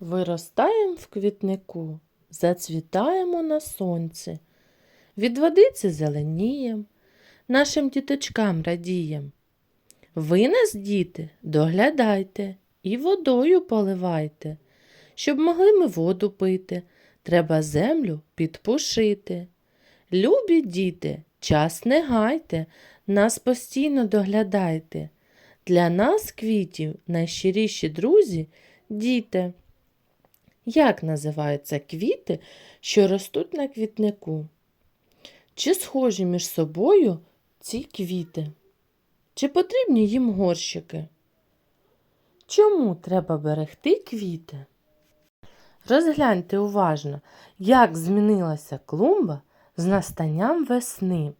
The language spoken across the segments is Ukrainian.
Виростаєм в квітнику, зацвітаємо на сонці, від водиці зеленієм, нашим діточкам радієм. Ви нас, діти, доглядайте і водою поливайте. Щоб могли ми воду пити, треба землю підпушити. Любі діти, час не гайте, нас постійно доглядайте. Для нас, квітів, найщиріші друзі діти. Як називаються квіти, що ростуть на квітнику? Чи схожі між собою ці квіти? Чи потрібні їм горщики? Чому треба берегти квіти? Розгляньте уважно, як змінилася клумба з настанням весни.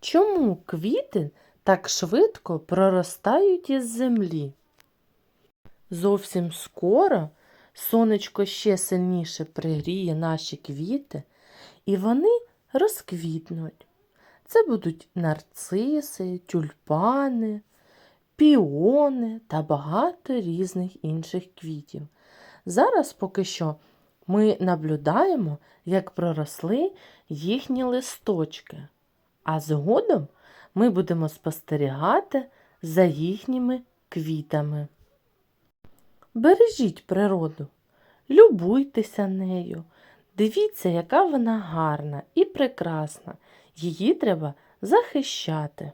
Чому квіти так швидко проростають із землі? Зовсім скоро сонечко ще сильніше пригріє наші квіти, і вони розквітнуть. Це будуть нарциси, тюльпани, піони та багато різних інших квітів. Зараз поки що ми наблюдаємо, як проросли їхні листочки, а згодом ми будемо спостерігати за їхніми квітами. Бережіть природу, любуйтеся нею, дивіться, яка вона гарна і прекрасна. Її треба захищати.